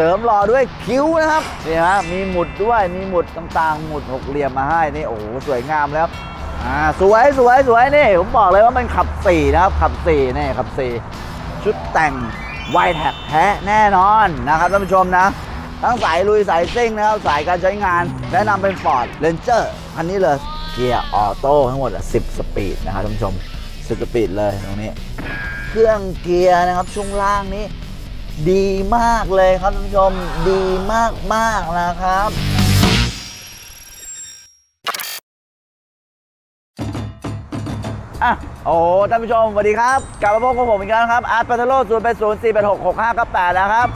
เสริมหล่อด้วยคิ้วนะครับนี่ฮะมีหมุดด้วยมีหมุดต่างๆ หมุดหกเหลี่ยมมาให้นี่โอ้โหสวยงามแล้วอ่าสวยสวยสวยนี่ผมบอกเลยว่ามันขับสี่นะครับขับสี่นี่ขับสี่ชุดแต่งไวแท็กแท้แน่นอนนะครับท่านผู้ชมนะ ทั้งสายลุยสายซิ่งนะครับสายการใช้งาน แนะนำเป็น Ford Ranger คันนี้เลยเกียร์ออโต้ทั้งหมด 10 สปีดนะครับท่านผู้ชม10 สปีดเลยตรงนี้ เครื่องเกียร์นะครับช่วงล่างนี้ ดีมากเลยครับท่านผู้ชมดีมากมากๆนะครับอะโอ้ท่านผู้ชมสวัสดีครับกลับมาพบกับผมอีกแล้วครับอาร์ตปัตโลศูนย์เป็นศูนย์สี่เป็นหกหกห้ากับแปดนะครับ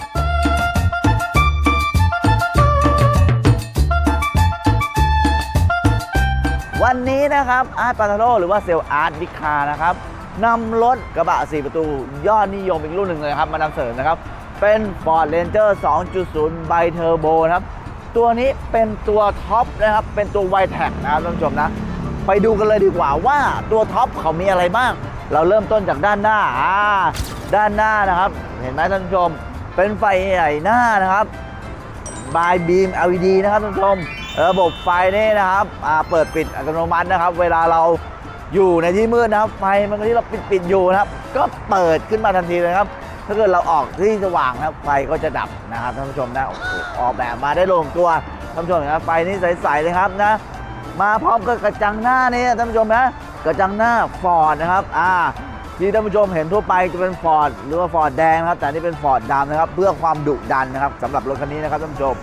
วันนี้นะครับอาร์ตปาทโรหรือว่าเซลล์อาร์ตวิคานะครับ นำรถกระบะ 4 ประตู ยอดนิยมอีกรุ่นหนึ่งเลยครับ มานำเสนอนะครับ เป็น Ford Ranger 2.0 b i Turbo นะครับ ตัวนี้เป็นตัวท็อปนะครับ เป็นตัว w i t e c นะครับท่านผู้ชมนะ ไปดูกันเลยดีกว่าว่าตัวท็อปเขามีอะไรบ้าง เราเริ่มต้นจากด้านหน้าอ่าด้านหน้านะครับ เห็นไหมท่านผู้ชม เป็นไฟใหญ่หน้านะครับบายบีม LED นะครับท่านผู้ชม ระบบไฟนี่นะครับเปิดปิดอัตโนมัตินะครับ เวลาเรา อยู่ในที่มืดนะครับ ไฟมันก็ที่เราปิดปิดอยู่นะครับ ก็เปิดขึ้นมาทันทีเลยครับ ถ้าเกิดเราออกที่สว่างนะครับไฟก็จะดับนะครับท่านผู้ชมนะโอ้โหออกแบบมาได้ลงตัวท่านผู้ชมนะไฟนี่ใสๆเลยครับนะ มาพร้อมกับกระจังหน้านี่ท่านผู้ชมนะกระจังหน้าฟอร์ดนะครับอ่าที่ท่านผู้ชมเห็นทั่วไปจะเป็นฟอร์ดหรือว่าฟอร์ดแดงนะครับ แต่นี่เป็นฟอร์ดดำนะครับ เพื่อความดุดันนะครับสำหรับรถคันนี้นะครับท่านผู้ชม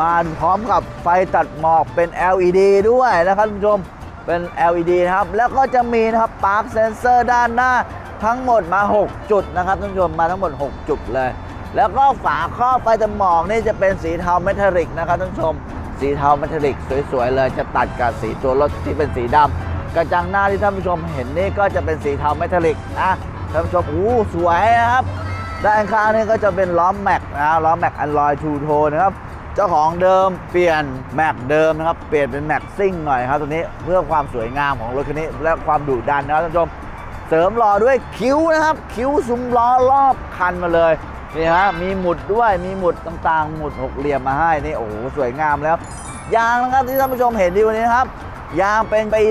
มาพร้อมกับไฟตัดหมอกเป็น LED ด้วยนะครับท่านผู้ชม เป็น LED นะครับ แล้วก็จะมีนะครับปาร์คเซนเซอร์ด้านหน้าทั้งหมดมา 6 จุดนะครับท่านผู้ชมมาทั้งหมด 6 จุดเลย แล้วก็ฝาครอบไฟตัดหมอกนี่จะเป็นสีเทาเมทัลลิกนะครับท่านผู้ชม สีเทาเมทัลลิกสวยๆเลยจะตัดกับสีตัวรถที่เป็นสีดำกระจังหน้าที่ท่านผู้ชมเห็นนี่ก็จะเป็นสีเทาเมทัลลิกนะท่านผู้ชมอู้สวยนะครับด้านข้างนี่ก็จะเป็นล้อแม็กนะล้อแม็กอันลอยทูโทนะครับ เจ้าของเดิมเปลี่ยนแม็กเดิมนะครับ เปลี่ยนเป็นแม็กซิ่งหน่อยครับตัวนี้เพื่อความสวยงามของรถคันนี้ และความดุดันนะครับท่านผู้ชมเสริมหล่อด้วยคิ้วนะครับ คิ้วซุ้มล้อรอบคันมาเลยนี่ฮะมีหมุดด้วยมีหมุดต่างๆ หมุดหกเหลี่ยมมาให้นี่โอ้โหสวยงามแล้วยางนะครับที่ท่านผู้ชมเห็นดีวันนี้นะครับยางเป็นปี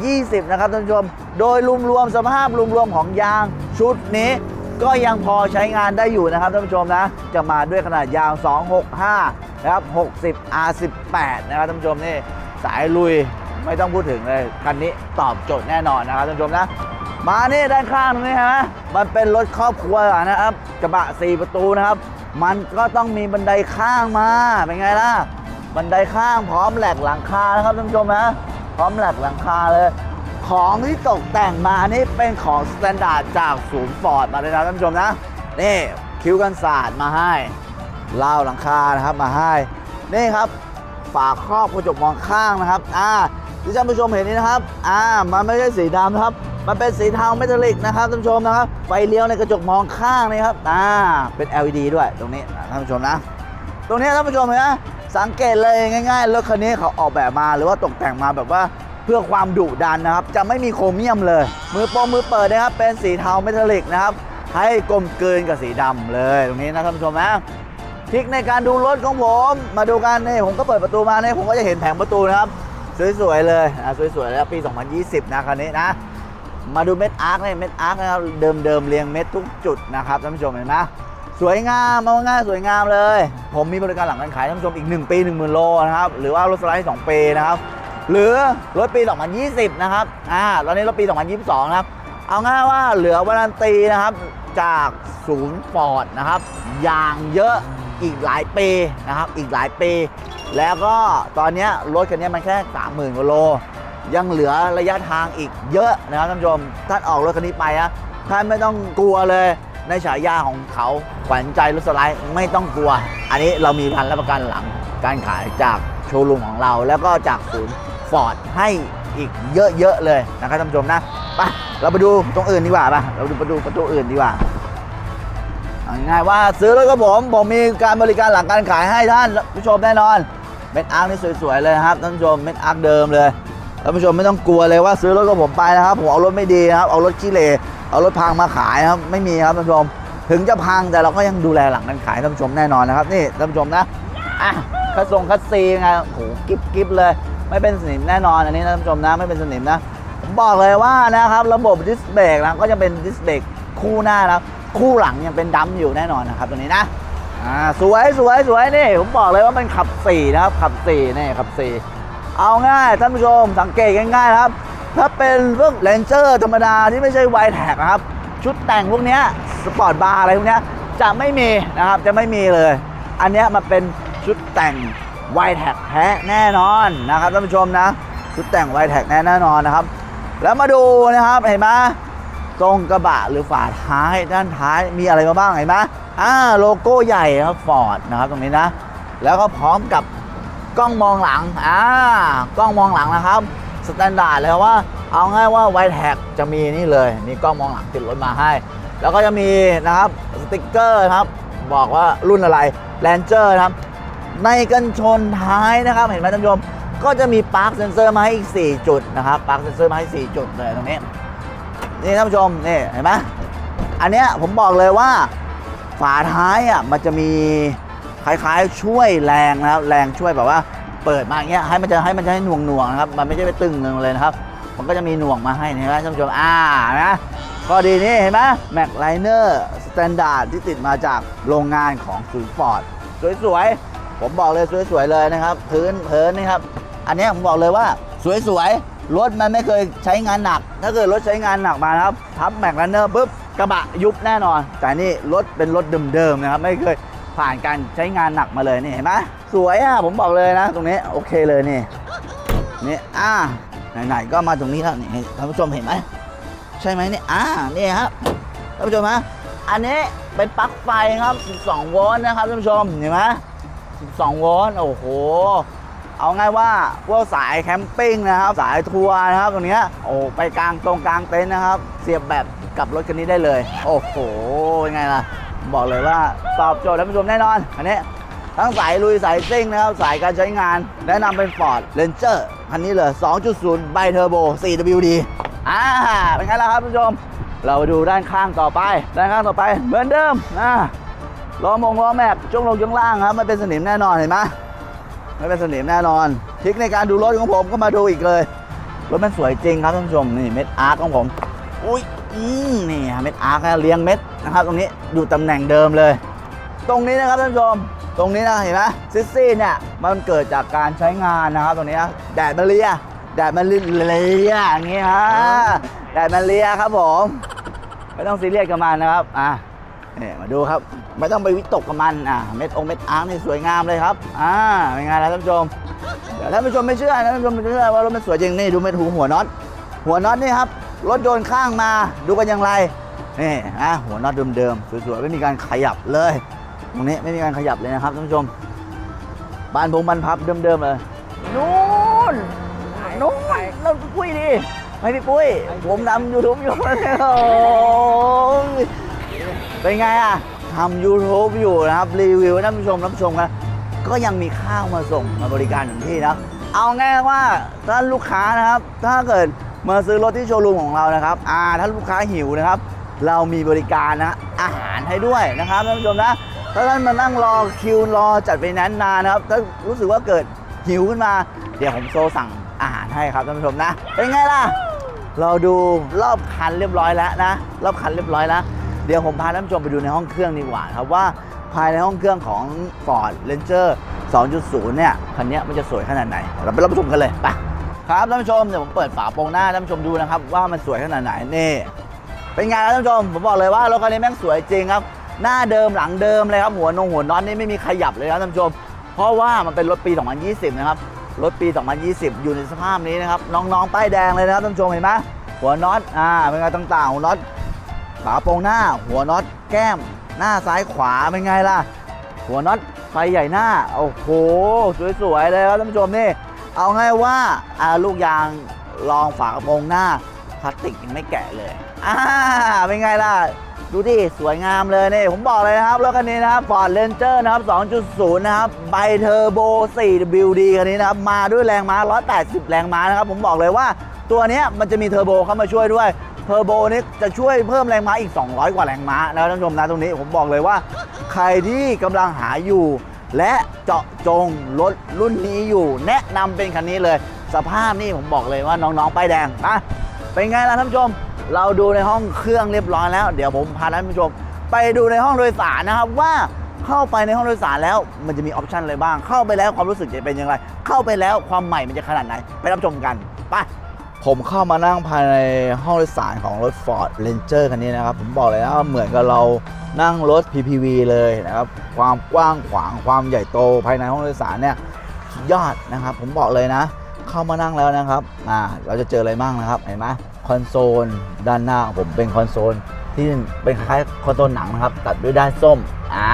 2020 นะครับท่านผู้ชม โดยรวมๆสภาพรวมๆของยางชุดนี้ ก็ยังพอใช้งานได้อยู่นะครับท่านผู้ชมนะ จะมาด้วยขนาดยาง 265 นะครับ 60 R18 นะครับท่านผู้ชมนี่สายลุยไม่ต้องพูดถึงเลยคันนี้ตอบโจทย์แน่นอนนะครับท่านผู้ชมนะมานี่ด้านข้างตรงนี้ฮะมันเป็นรถครอบครัวนะครับกระบะ 4 ประตูนะครับ มันก็ต้องมีบันไดข้างมาเป็นไงล่ะบันไดข้างพร้อมแหลกหลังคานะครับท่านผู้ชมนะพร้อมแหลกหลังคาเลย ของที่ตกแต่งมานี่เป็นของสแตนดาร์ดจากศูนย์ฟอร์ดมาเลยนะท่านผู้ชมนะนี่คิ้วกันศาสตร์มาให้ เล่าหลังคานะครับมาให้นี่ครับฝาครอบกระจกมองข้างนะครับอ่าที่ท่านผู้ชมเห็นนี้นะครับอ่ามันไม่ใช่สีดำนะครับ มันเป็นสีเทาเมทัลลิกนะครับท่านผู้ชมนะครับไฟเลี้ยวในกระจกมองข้างนี่ครับอ่าเป็น LED ด้วยตรงนี้นะท่านผู้ชมนะ ตรงนี้ท่านผู้ชมเห็นไหมสังเกตเลยง่ายๆรถคันนี้เขาออกแบบมาหรือว่าตกแต่งมาแบบว่าเพื่อความดุดันนะครับ จะไม่มีโครเมียมเลย มือโปรมือเปิดนะครับ เป็นสีเทาเมทัลลิกนะครับ ให้กลมเกลืนกับสีดำเลยตรงนี้นะท่านผู้ชมนะ ทริกในการดูรถของผม มาดูกันนี่ผมก็เปิดประตูมาเนี่ยผมก็จะเห็นแผงประตูนะครับ สวยๆเลยอะสวยๆแล้วปี 2020 นะคันนี้นะ มาดูเม็ดอาร์คเนี่ยเม็ดอาร์คนะครับเดิมๆเรียงเม็ดทุกจุดนะครับท่านผู้ชมเห็นไหมสวยงามมาง่ายสวยงามเลย ผมมีบริการหลังการขายท่านผู้ชมอีก 1 ปี 1 0,000โลนะครับ หรือว่ารถสไลด์2ปีนะครับ หรือรถปี 2020 นะครับอ่าตอนนี้รถปี 2022 นะครับ เอาง่ายว่าเหลือวารันตีนะครับจากศูนย์ฟอร์ดนะครับ อย่างเยอะ อีกหลายปีนะครับอีกหลายปี แล้วก็ตอนนี้รถคันนี้มันแค่ 30,000กว่าโล ยังเหลือระยะทางอีกเยอะนะครับท่านผู้ชมท่านออกรถคันนี้ไปอะท่านไม่ต้องกลัวเลยในฉายาของเขาขวัญใจรถสไลด์ไม่ต้องกลัว อันนี้เรามีพันรับประกันหลังการขายจากโชว์รูมของเรา แล้วก็จากศูนย์ฟอร์ดให้อีกเยอะๆเลยนะครับท่านผู้ชมนะไปเราไปดูตรงอื่นดีกว่าปะเราดูประตูประตูอื่นดีกว่า ง่ายว่าซื้อรถกับผมผมมีการบริการหลังการขายให้ท่านผู้ชมแน่นอน เม็ดอาร์คนี่สวยๆเลยนะครับท่านผู้ชมเม็ดอาร์คเดิมเลยท่านผู้ชมไม่ต้องกลัวเลยว่าซื้อรถกับผมไปนะครับผมเอารถไม่ดีนะครับเอารถขี้เหร่เอารถพังมาขายครับไม่มีครับท่านผู้ชมถึงจะพังแต่เราก็ยังดูแลหลังการขายท่านผู้ชมแน่นอนนะครับนี่ท่านผู้ชมนะอะคัสซงคัสซีไงโอ้โหกิ๊บกิ๊บเลย ไม่เป็นสนิมแน่นอนอันนี้ท่านผู้ชมนะไม่เป็นสนิมนะผมบอกเลยว่านะครับระบบดิสเบรกนะก็จะเป็นดิสเบรกคู่หน้านะครับ คู่หลังยังเป็นดัมอยู่แน่นอนนะครับตัวนี้นะอ่าสวยสวยสวยนี่ผมบอกเลยว่ามันขับสี่นะครับขับสี่นี่ขับสี่เอาง่ายท่านผู้ชมสังเกตง่ายๆครับ ถ้าเป็นพวกเลนเจอร์ธรรมดาที่ไม่ใช่ไวแท็กนะครับ ชุดแต่งพวกเนี้ยสปอร์ตบาร์อะไรพวกเนี้ยจะไม่มีนะครับจะไม่มีเลย อันเนี้ยมันเป็นชุดแต่งไวแท็กแท้แน่นอนนะครับท่านผู้ชมนะชุดแต่งไวแท็กแน่นอนนะครับ แล้วมาดูนะครับเห็นไหม ตรงกระบะหรือฝาท้ายด้านท้ายมีอะไรมาบ้างเห็นไหมอ่าโลโก้ใหญ่ครับฟอร์ดนะครับตรงนี้นะ แล้วก็พร้อมกับกล้องมองหลังอ่ากล้องมองหลังนะครับสแตนดาร์ดเลยว่า เอาง่ายว่าไวแท็กจะมีนี่เลยมีกล้องมองหลังติดรถมาให้ แล้วก็จะมีนะครับสติกเกอร์ครับบอกว่ารุ่นอะไรแลนเจอร์นะครับ ในกันชนท้ายนะครับเห็นไหมท่านผู้ชมก็จะมีปาร์คเซนเซอร์มาให้อีก 4 จุดนะครับปาร์คเซนเซอร์มาให้ 4 จุดเลยตรงนี้ นี่ท่านผู้ชมนี่เห็นไหมอันเนี้ยผมบอกเลยว่าฝาท้ายอะมันจะมีคล้ายๆช่วยแรงนะครับแรงช่วยแบบว่าเปิดมาอย่างเงี้ยให้มันจะให้มันจะให้หน่วงหน่วงๆนะครับมันไม่ใช่ไปตึงเลยนะครับ มันก็จะมีหน่วงมาให้นะครับท่านผู้ชมอ่านะข้อดีนี่เห็นไหมแม็กไลเนอร์สแตนดาร์ดที่ติดมาจากโรงงานของศูนย์ฟอร์ดสวยๆผมบอกเลยสวยๆเลยนะครับพื้นเพินนี่ครับ อันเนี้ยผมบอกเลยว่าสวยๆ รถมันไม่เคยใช้งานหนัก ถ้าเกิดรถใช้งานหนักมานะครับทับแม็กไลเนอร์ปุ๊บกระบะยุบแน่นอน แต่นี่รถเป็นรถเดิมๆนะครับ ไม่เคยผ่านการใช้งานหนักมาเลยนี่เห็นไหมสวยอะผมบอกเลยนะ ตรงนี้โอเคเลยนี่นี่อ่าไหนๆก็มาตรงนี้แล้วนี่ท่านผู้ชมเห็นไหมใช่ไหมนี่อ่านี่ครับท่านผู้ชมฮะอันนี้เป็นปลั๊กไฟครับ 12 โวลต์นะครับท่านผู้ชมเห็นไหม12 โวลต์โอ้โห เอาง่ายว่าพวกสายแคมปิ้งนะครับ สายทัวร์นะครับตรงนี้โอ้ไปกลางตรงกลางเต็นท์นะครับ เสียบแบบกับรถคันนี้ได้เลย โอ้โหเป็นไงล่ะ บอกเลยว่าตอบโจทย์ท่านผู้ชมแน่นอน อันนี้ทั้งสายลุยสายซิ่งนะครับ สายการใช้งาน แนะนำเป็น Ford Ranger คันนี้เลย 2.0 ไบเทอร์โบ 4WD อ่าเป็นไงล่ะครับท่านผู้ชม เราไปดูด้านข้างต่อไป ด้านข้างต่อไปเหมือนเดิมอ่าล้อมงล้อแม็กช่วงลงช่วงล่างครับไม่เป็นสนิมแน่นอนเห็นไหม ไม่เป็นสนิมแน่นอนทริคในการดูรถของผมก็มาดูอีกเลยรถมันสวยจริงครับท่านผู้ชมนี่เม็ดอาร์คของผมอุ้ยอืมนี่เม็ดอาร์คเรียงเม็ดนะครับ ตรงนี้อยู่ตำแหน่งเดิมเลย ตรงนี้นะครับท่านผู้ชมตรงนี้นะเห็นไหมซิสซี่เนี่ยมันเกิดจากการใช้งานนะครับตรงนี้แดดมาเลียแดดมาเลียอย่างงี้ฮะแดดมาเลียครับผมไม่ต้องซีเรียสกับมันนะครับอะ นี่มาดูครับ ไม่ต้องไปวิตกกับมันอะเม็ดองเม็ดอ้าร์คนี่สวยงามเลยครับอ่าเป็นไงล่ะท่านผู้ชมเดี๋ยวท่านผู้ชมไม่เชื่อนะท่านผู้ชมไม่เชื่อว่ารถมันสวยจริงนี่ดูเม็ดหูหัวน็อตหัวน็อตนี่ครับรถโดนข้างมาดูกันอย่างไรนี่อะหัวน็อตเดิมๆสวยๆไม่มีการขยับเลย ตรงนี้ไม่มีการขยับเลยนะครับท่านผู้ชมบานพงบานพับเดิมๆเลยนู่นนู่นเราปุ้ยดิไม่พี่ปุ้ยผมทำยูทูบอยู่โอ้ย เป็นไงอะทำยูทูบอยู่นะครับ รีวิวให้ท่านผู้ชมรับชมกันก็ยังมีข้าวมาส่งมาบริการถึงที่นะ เอาง่ายว่าถ้าลูกค้านะครับ ถ้าเกิดมาซื้อรถที่โชว์รูมของเรานะครับอ่าถ้าลูกค้าหิวนะครับ เรามีบริการนะอาหารให้ด้วยนะครับท่านผู้ชมนะถ้าท่านมานั่งรอคิวรอจัดไฟแนนนานนะครับถ้ารู้สึกว่าเกิดหิวขึ้นมา เดี๋ยวผมโทรสั่งอาหารให้ครับท่านผู้ชมนะเป็นไงล่ะ เราดูรอบคันเรียบร้อยแล้วนะ รอบคันเรียบร้อยแล้ว เดี๋ยวผมพาท่านผู้ชมไปดูในห้องเครื่องดีกว่าครับว่าภายในห้องเครื่องของ Ford Ranger 2.0 เนี่ยคันนี้มันจะสวยขนาดไหน เราไปรับชมกันเลยไปครับท่านผู้ชมเดี๋ยวผมเปิดฝาโปรงหน้าท่านผู้ชมดูนะครับว่ามันสวยขนาดไหนนี่เป็นไงครับท่านผู้ชมผมบอกเลยว่ารถคันนี้แม่งสวยจริงครับ หน้าเดิมหลังเดิมเลยครับหัวนงหัวน็อตนี่ไม่มีขยับเลยครับท่านผู้ชม เพราะว่ามันเป็นรถปี 2020 นะครับรถปี 2020 อยู่ในสภาพนี้นะครับน้องๆป้ายแดงเลยนะครับท่านผู้ชมเห็นไหมหัวน็อตอ่าเป็นไงต่างๆหัวน็อต ฝาโปรงหน้า หัวน็อตแก้ม หน้าซ้ายขวาเป็นไงล่ะ หัวน็อตไฟใหญ่หน้า โอ้โห สวยๆเลยครับท่านผู้ชมนี่ เอาง่ายว่าอาลูกยางรองฝากระโปรงหน้าพลาสติกยังไม่แกะเลยอ่าเป็นไงล่ะ ดูดิ สวยงามเลยนี่ ผมบอกเลยนะครับรถคันนี้นะครับ Ford Ranger นะครับ 2.0 นะครับไบเทอร์โบ 4WD คันนี้นะครับ มาด้วยแรงม้า 180 แรงม้านะครับ ผมบอกเลยว่าตัวนี้มันจะมีเทอร์โบเข้ามาช่วยด้วย เทอร์โบนี่จะช่วยเพิ่มแรงม้าอีก 200 กว่าแรงม้านะครับท่านผู้ชมนะตรงนี้ผมบอกเลยว่า ใครที่กำลังหาอยู่ และเจาะจงรถรุ่นนี้อยู่ แนะนำเป็นคันนี้เลย สภาพนี่ผมบอกเลยว่าน้องๆป้ายแดงนะเป็นไงล่ะท่านผู้ชม เราดูในห้องเครื่องเรียบร้อยแล้ว เดี๋ยวผมพาท่านผู้ชม ไปดูในห้องโดยสารนะครับว่าเข้าไปในห้องโดยสารแล้วมันจะมีออปชันอะไรบ้าง เข้าไปแล้วความรู้สึกจะเป็นอย่างไร เข้าไปแล้วความใหม่มันจะขนาดไหน ไปรับชมกัน ไป ผมเข้ามานั่งภายในห้องโดยสารของรถ Ford Ranger คันนี้นะครับ ผมบอกเลยนะว่าเหมือนกับเรานั่งรถ PPV เลยนะครับ ความกว้างขวางความใหญ่โตภายในห้องโดยสารเนี่ยยอดนะครับ ผมบอกเลยนะ เข้ามานั่งแล้วนะครับอ่าเราจะเจออะไรบ้างนะครับเห็นไหมคอนโซลด้านหน้าของผมเป็นคอนโซลที่เป็นคล้ายคอนโซลหนังนะครับ ตัดด้วยด้านส้มอ่า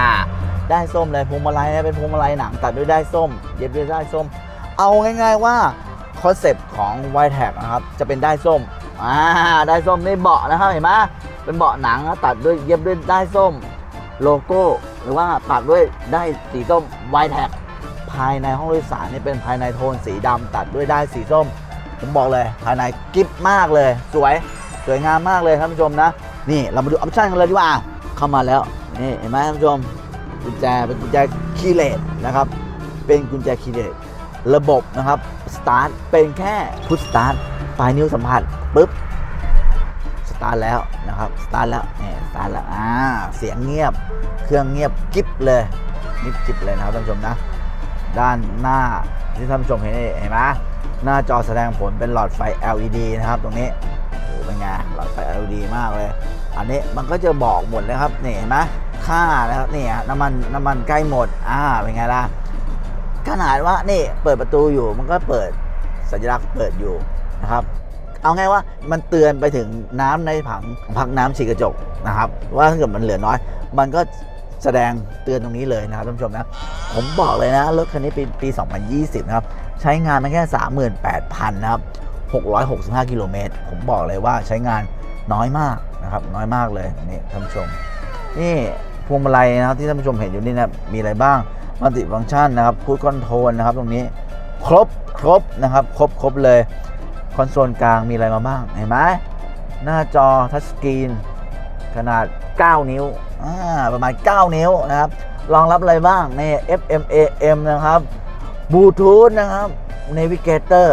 ด้านส้มเลยพวงมาลัยเป็นพวงมาลัยหนังตัดด้วยด้านส้ม เย็บด้วยด้านส้ม เอาง่ายๆว่า คอนเซปต์ของ y t a g นะครับจะเป็นด้ายส้มอ่าด้ายส้มในเบาะนะครับเห็นไหมเป็นเบาะหนังตัดด้วยเย็บด้วยด้ายส้มโลโก้ หรือว่าปักด้วยด้ายสีส้ม y t a g ภายในห้องโดยสารนี่เป็นภายในโทนสีดำตัดด้วยด้ายสีส้ม ผมบอกเลย ภายในกิฟมากเลย สวยสวยงามมากเลยท่านผู้ชมนะ นี่เรามาดูออปชั่นกันเลยดีกว่าเข้ามาแล้วนี่เห็นไหมท่านผู้ชมกุญแจเป็นกุญแจคีย์เลสนะครับ เป็นกุญแจคีย์เลส ระบบนะครับสตาร์ทเป็นแค่พุทสตาร์ทปลายนิ้วสัมผัสปุ๊บสตาร์ทแล้วนะครับสตาร์ทแล้วเนี่ยสตาร์ทแล้วอ่าเสียงเงียบเครื่องเงียบกิ๊บเลยนิบกิ๊บเลยนะครับท่านผู้ชมนะ ด้านหน้าที่ท่านผู้ชมเห็นนี่เห็นไหมหน้าจอแสดงผลเป็นหลอดไฟ LED นะครับ ตรงนี้โอ้เป็นไงหลอดไฟ LED มากเลย อันนี้มันก็จะบอกหมดเลยครับนี่เห็นไหมค่านะครับนี่ฮะน้ำมันน้ำมันใกล้หมดอ่าเป็นไงล่ะ ขนาดว่านี่เปิดประตูอยู่มันก็เปิดสัญลักษณ์เปิดอยู่นะครับเอาง่ายว่ามันเตือนไปถึงน้ำในผังพักน้ำฉีกระจกนะครับ ว่าถ้าเกิดมันเหลือน้อย มันก็แสดงเตือนตรงนี้เลยนะครับท่านผู้ชมนะ ผมบอกเลยนะรถคันนี้ปีปี 2020 นะครับ ใช้งานมาแค่ 38,000 นะครับ 665 กิโลเมตร ผมบอกเลยว่าใช้งานน้อยมากนะครับ น้อยมากเลยนี่ท่านผู้ชม นี่พวงมาลัยนะครับที่ท่านผู้ชมเห็นอยู่นี่นะมีอะไรบ้าง มัลติฟังก์ชันนะครับพูดคอนโทรลนะครับ ตรงนี้ครบครบนะครับครบครบเลยคอนโซลกลางมีอะไรมาบ้างเห็นไหมหน้าจอทัชสกรีนขนาด 9 นิ้วประมาณ 9 นิ้วนะครับรองรับอะไรบ้างใน FM AM นะครับบลูทูธนะครับ Navigator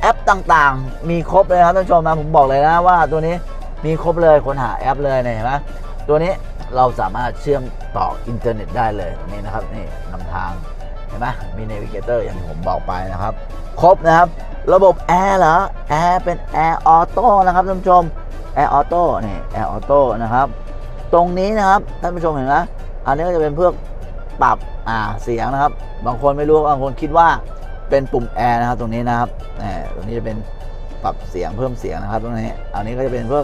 แอปต่างๆ มีครบเลยครับท่านผู้ชมนะผมบอกเลยนะว่าตัวนี้มีครบเลยค้นหาแอปเลยเนี่ยเห็นไหมตัวนี้ เราสามารถเชื่อมต่ออินเทอร์เน็ตได้เลยนี่นะครับนี่นำทางเห็นไหมมี Navigator อย่างที่ผมบอกไปนะครับ ครบนะครับ ระบบแอร์เหรอแอร์เป็นแอร์ออโต้นะครับท่านผู้ชมแอร์ออโต้นี่แอร์ออโต้นะครับ ตรงนี้นะครับท่านผู้ชมเห็นไหมอันนี้ก็จะเป็นเพื่อปรับอ่าเสียงนะครับ บางคนไม่รู้บางคนคิดว่าเป็นปุ่มแอร์นะครับตรงนี้นะครับแหมตรงนี้จะเป็นปรับเสียงเพิ่มเสียงนะครับตรงนี้ อันนี้ก็จะเป็นเพื่อ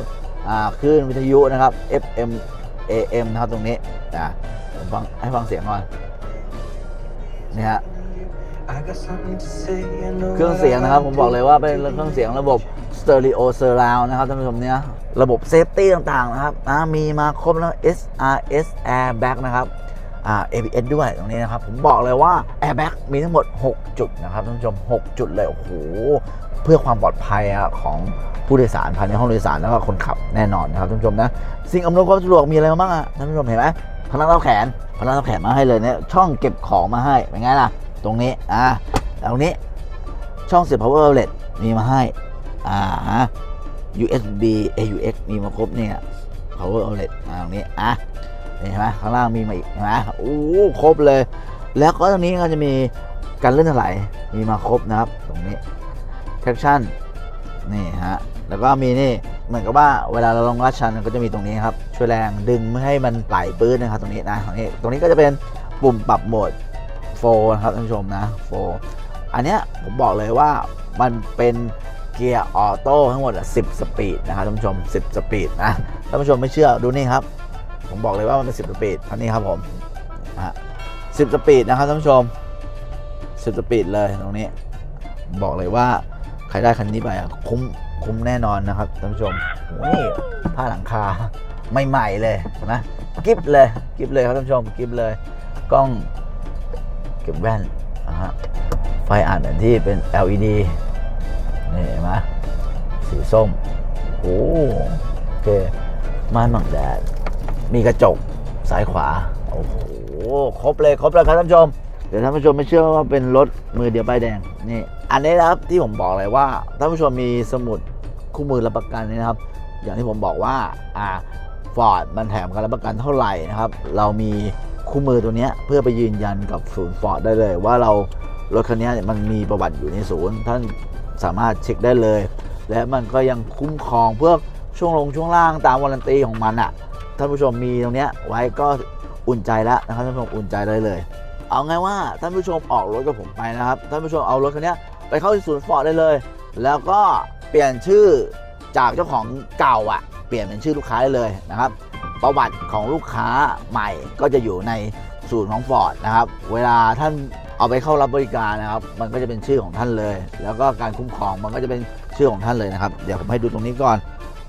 อ่าคลื่นวิทยุนะครับ FM AM นะครับตรงนี้อ่าผมฟังให้ฟังเสียงก่อนนี่ฮะเครื่องเสียงนะครับผมบอกเลยว่าเป็นเครื่องเสียงระบบ Stereo Surround นะครับท่านผู้ชมเนี่ยระบบเซฟตี้ต่างๆนะครับมีมาครบแล้ว SRS Airbag นะครับอ่า ABS ด้วยตรงนี้นะครับ ผมบอกเลยว่า Airbag มีทั้งหมด 6 จุดนะครับท่านผู้ชม 6 จุดเลย โอ้โห พื่อความปลอดภัยของผู้โดยสารภายในห้องโดยสารแล้วก็คนขับแน่นอนนะครับท่านผู้ชมนะสิ่งอำนวยความสะดวกมีอะไรบ้างอะท่านผู้ชมเห็นไหมพนักรับแขนพนักรับแขนมาให้เลยเนี่ยช่องเก็บของมาให้เป็นไงล่ะ ตรงนี้อ่าตรงนี้ช่องเสียบ power outlet มีมาให้อ่าฮะ USB AUX มีมาครบเนี่ย power outlet อ่าตรงนี้อะเห็นไหมข้างล่างมีมาอีกเห็นไหมโอ้ครบเลย แล้วก็ตรงนี้ก็จะมีการเลื่อนถลายมีมาครบนะครับ ตรงนี้ traction นี่ฮะ แล้วก็มีนี่เหมือนกับว่าเวลาเราลงลาดชันก็จะมีตรงนี้ครับ ช่วยแรงดึงไม่ให้มันไหลปื้ดนะครับตรงนี้นะตรงนี้ตรงนี้ก็จะเป็นปุ่มปรับโหมดโฟนะครับท่านผู้ชมนะโฟอันเนี้ยผมบอกเลยว่ามันเป็นเกียร์ออโต้ทั้งหมด 10 สปีดนะครับท่านผู้ชม 10 สปีดนะท่านผู้ชมไม่เชื่อดูนี่ครับ ผมบอกเลยว่ามันเป็น 10 สปีดอันนี้ครับผมนะฮะ10สปีดนะครับท่านผู้ชม 10 สปีดเลยตรงนี้ บอกเลยว่า ใครได้คันนี้ไปอะคุ้มคุ้มแน่นอนนะครับท่านผู้ชมโอ้นี่ผ้าหลังคาใหม่ๆเลยนะกิฟเลยกิฟเลยครับท่านผู้ชมกิฟเลยกล้องเก็บแว่นนะฮะไฟอ่านแผนที่เป็น LED นี่เห็นไหมสีส้ม โอ้โอเคม่านบังแดดมีกระจกซ้ายขวา โอ้โห ครบเลย ครบเลยครับท่านผู้ชม เดี๋ยวท่านผู้ชมไม่เชื่อว่าเป็นรถมือเดียวป้ายแดงนี่อันนี้นะครับที่ผมบอกเลยว่าท่านผู้ชมมีสมุดคู่มือรับประกันนี่นะครับ อย่างที่ผมบอกว่าอ่าฟอร์ดมันแถมการรับประกันเท่าไหร่นะครับ เรามีคู่มือตัวนี้เพื่อไปยืนยันกับศูนย์ฟอร์ดได้เลย ว่าเรารถคันนี้มันมีประวัติอยู่ในศูนย์ท่านสามารถเช็คได้เลย และมันก็ยังคุ้มครองเพื่อช่วงลงช่วงล่างตามวารันตีของมันอะ่ะท่านผู้ชมมีตรงนี้ไว้ก็อุ่นใจแล้วนะครับท่านผู้ชมอุ่นใจได้เลย เอาไงว่าท่านผู้ชมออกรถกับผมไปนะครับ ท่านผู้ชมเอารถคันนี้ไปเข้าที่ศูนย์ฟอร์ดได้เลย แล้วก็เปลี่ยนชื่อจากเจ้าของเก่าอะ่ะ เปลี่ยนเป็นชื่อลูกค้าได้เลยนะครับ ประวัติของลูกค้าใหม่ก็จะอยู่ในศูนย์ของฟอร์ดนะครับ เวลาท่านเอาไปเข้ารับบริการนะครับ มันก็จะเป็นชื่อของท่านเลย แล้วก็การคุ้มครองมันก็จะเป็นชื่อของท่านเลยนะครับ เดี๋ยวผมให้ดูตรงนี้ก่อน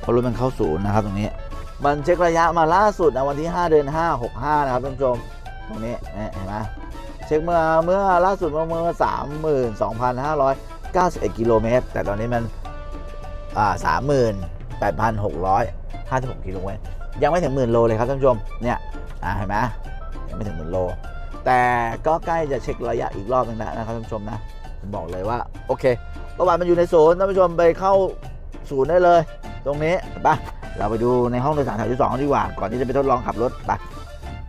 เพราะรถมันเข้าศูนย์นะครับตรงนี้ มันเช็คระยะมาล่าสุดนะวันที่ 5 เดือน5 65 นะครับท่านผู้ชม ตรงนี้เนี่ยเห็นไหมเช็คเมื่อเมื่อล่าสุดเมื่อเมื่อ32,591กิโลเมตร แต่ตอนนี้มันอ่า38,656กิโลเมตรยังไม่ถึงหมื่นโลเลยครับท่านผู้ชมเนี่ยอ่าเห็นไหมยังไม่ถึงหมื่นโล แต่ก็ใกล้จะเช็คระยะอีกรอบนึงแล้วนะครับท่านผู้ชมนะผมบอกเลยว่าโอเคประวัติมันอยู่ในศูนย์ท่านผู้ชมไปเข้าศูนย์ได้เลย ตรงนี้ไปเราไปดูในห้องโดยสารแถวที่สองดีกว่า ก่อนที่จะไปทดลองขับรถไป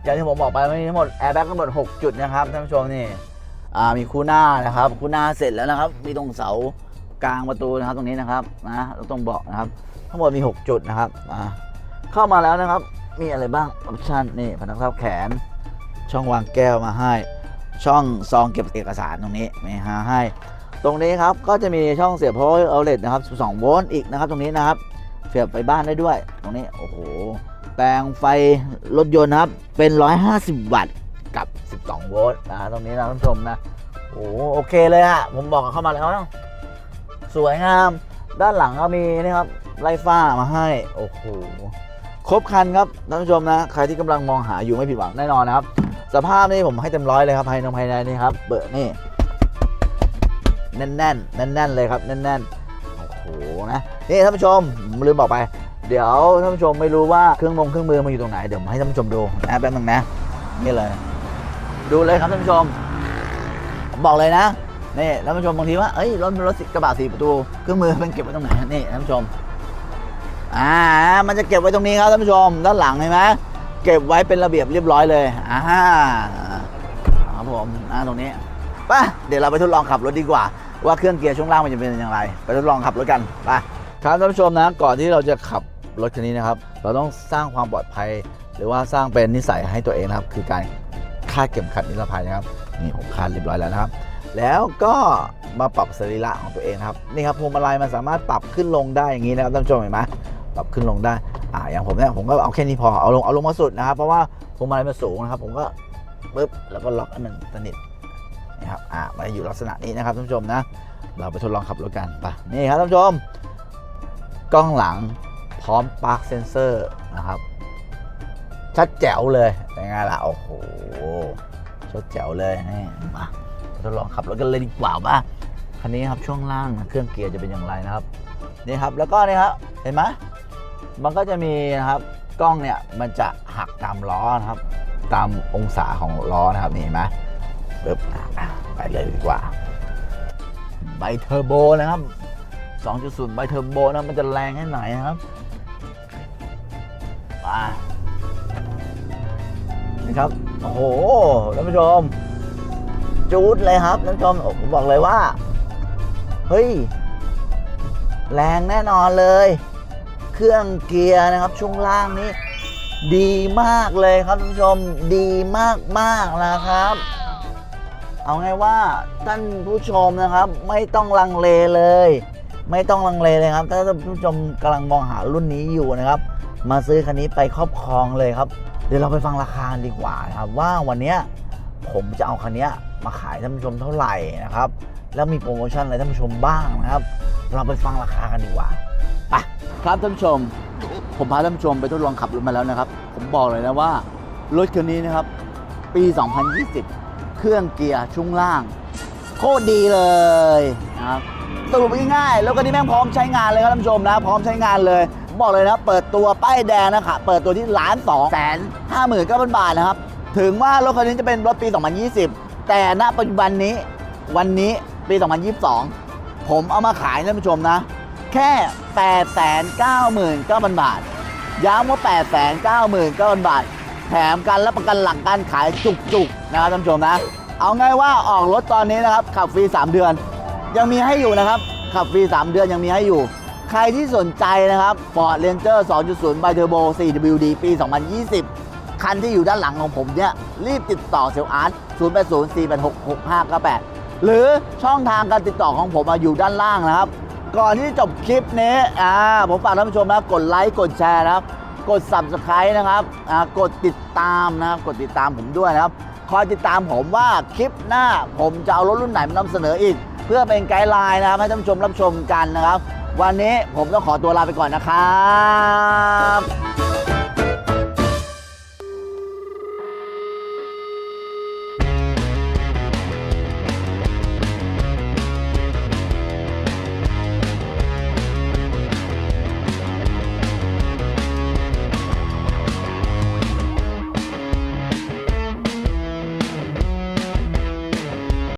อย่างที่ผมบอกไปมีทั้งหมดแอร์แบ็กทั้งหมด 6 จุดนะครับท่านผู้ชมนี่อ่ามีคู่หน้านะครับ คู่หน้าเสร็จแล้วนะครับ มีตรงเสากลางประตูนะครับตรงนี้นะครับนะแล้วตรงเบาะนะครับ ทั้งหมดมี 6 จุดนะครับอ่าเข้ามาแล้วนะครับ มีอะไรบ้างออปชันนี่พนักทับแขน ช่องวางแก้วมาให้ ช่องซองเก็บเอกสารตรงนี้มีหาให้ ตรงนี้ครับก็จะมีช่องเสียบ power outlet นะครับ 12 โวลต์อีกนะครับ ตรงนี้นะครับ เสียบไปบ้านได้ด้วย ตรงนี้โอ้โห แปลงไฟรถยนต์นะครับ เป็น 150 วัตต์กับ 12 โวลต์นะตรงนี้นะท่านผู้ชมนะโอ้โหโอเคเลยฮะผมบอกเข้ามาแล้วนะสวยงาม ด้านหลังก็มีนะครับไล่ฟ้ามาให้ โอ้โหครบคันครับท่านผู้ชมนะ ใครที่กำลังมองหาอยู่ไม่ผิดหวังแน่นอนนะครับ สภาพนี่ผมให้เต็มร้อยเลยครับภายในภายในนี่ครับเปิดนี่แน่นแน่นแน่นแน่นเลยครับแน่นแน่น โอ้โหนะนี่ท่านผู้ชมลืมบอกไป เดี๋ยวท่านผู้ชมไม่รู้ว่าเครื่องมงเครื่องมือมันอยู่ตรงไหนเดี๋ยวผมให้ท่านผู้ชมดูนะแป๊บนึงนะนี่เลย ดูเลยครับท่านผู้ชมบอกเลยนะนี่ท่านผู้ชมบางทีว่าเอ้ยรถรถกระบะสี่ประตูเครื่องมือมันเก็บไว้ตรงไหนนี่ท่านผู้ชมอ่ามันจะเก็บไว้ตรงนี้ครับท่านผู้ชมด้านหลังเห็นไหมเก็บไว้เป็นระเบียบเรียบร้อยเลยอ่าครับผมอ่าตรงนี้ไปเดี๋ยวเราไปทดลองขับรถดีกว่า ว่าเครื่องเกียร์ช่วงล่างมันจะเป็นอย่างไร ไปทดลองขับรถกันไปครับท่านผู้ชมนะ ก่อนที่เราจะขับรถคันนี้นะครับ เราต้องสร้างความปลอดภัย หรือว่าสร้างเป็นนิสัยให้ตัวเองนะครับ คือการคาดเข็มขัดนิรภัยนะครับนี่ผมคาดเรียบร้อยแล้วนะครับ แล้วก็มาปรับสรีระของตัวเองครับนี่ครับพวงมาลัยมันสามารถปรับขึ้นลงได้อย่างนี้นะครับท่านผู้ชมเห็นไหมปรับขึ้นลงได้อ่าอย่างผมเนี่ยผมก็เอาแค่นี้พอเอาลงเอาลงมาสุดนะครับเพราะว่าพวงมาลัยมันสูงนะครับ ผมก็ปึ๊บแล้วก็ล็อกให้มันสนิท นะครับอ่ามันจะอยู่ลักษณะนี้นะครับท่านผู้ชมนะ เราไปทดลองขับรถกันไปนี่ครับท่านผู้ชม กล้องหลังพร้อมปาร์คเซนเซอร์นะครับ ชัดแจ๋วเลยเป็นไงล่ะโอ้โหชัดแจ๋วเลยนี่มาทดลองขับรถกันเลยดีกว่าป่ะคันนี้ครับช่วงล่างเครื่องเกียร์จะเป็นอย่างไรนะครับนี่ครับแล้วก็นี่ครับเห็นไหมมันก็จะมีนะครับกล้องเนี่ยมันจะหักตามล้อนะครับ ตามองศาของล้อนะครับนี่เห็นไหม ปึ๊บไปเลยดีกว่าไบเทอร์โบนะครับ 2.0ไบเทอร์โบนะมันจะแรงแค่ไหนนะครับมานี่ครับ โอ้โหท่านผู้ชม จูดเลยครับท่านผู้ชมผมบอกเลยว่า เฮ้ย แรงแน่นอนเลย เครื่องเกียร์นะครับ ช่วงล่างนี้ ดีมากเลยครับท่านผู้ชม ดีมากมากๆนะครับ เอาไงว่าท่านผู้ชมนะครับ ไม่ต้องลังเลเลย ไม่ต้องลังเลเลยครับ ถ้าท่านผู้ชมกำลังมองหารุ่นนี้อยู่นะครับ มาซื้อคันนี้ไปครอบครองเลยครับ เดี๋ยวเราไปฟังราคาดีกว่านะครับ ว่าวันนี้ผมจะเอาคันนี้มาขายท่านผู้ชมเท่าไหร่นะครับ แล้วมีโปรโมชั่นอะไรท่านผู้ชมบ้างนะครับ เราไปฟังราคากันดีกว่าไปครับท่านผู้ชม ผมพาท่านผู้ชมไปทดลองขับรถมาแล้วนะครับ ผมบอกเลยนะว่า รถคันนี้นะครับ ปี 2020 เครื่องเกียร์ช่วงล่าง โคตรดีเลยนะครับสรุปง่ายๆแล้วก็นี่แม่งพร้อมใช้งานเลยครับท่านผู้ชมนะ พร้อมใช้งานเลย บอกเลยนะ เปิดตัวป้ายแดงนะคะเปิดตัวที่ล้านสองแสนห้าหมื่นเก้าพันบาทนะครับ ถึงว่ารถคันนี้จะเป็นรถปี 2020 แต่ณปัจจุบันนี้วันนี้ปี 2022 ผมเอามาขายท่านผู้ชมนะ แค่ 899,000 บาท ย้ำว่า 899,000 บาท แถมการรับประกันหลังการขายจุกๆนะครับท่านผู้ชมนะ เอาง่ายว่าออกรถตอนนี้นะครับขับฟรี 3 เดือน ยังมีให้อยู่นะครับ ขับฟรี 3 เดือนยังมีให้อยู่ ใครที่สนใจนะครับ Ford Ranger 2.0 by Turbo 4WD ปี 2020 คันที่อยู่ด้านหลังของผมเนี่ยรีบติดต่อเซลล์อาร์ต0804866598 หรือช่องทางการติดต่อของผมอะอยู่ด้านล่างนะครับ ก่อนที่จะจบคลิปนี้อ่าผมฝากท่านผู้ชมนะกดไลค์กดแชร์นะครับ กด subscribe นะครับอ่ากดติดตามนะครับกดติดตามผมด้วยนะครับ คอยติดตามผมว่าคลิปหน้าผมจะเอารถรุ่นไหนมานำเสนออีก เพื่อเป็นไกด์ไลน์นะครับให้ท่านผู้ชมรับชมกันนะครับ วันนี้ผมต้องขอตัวลาไปก่อนนะครับ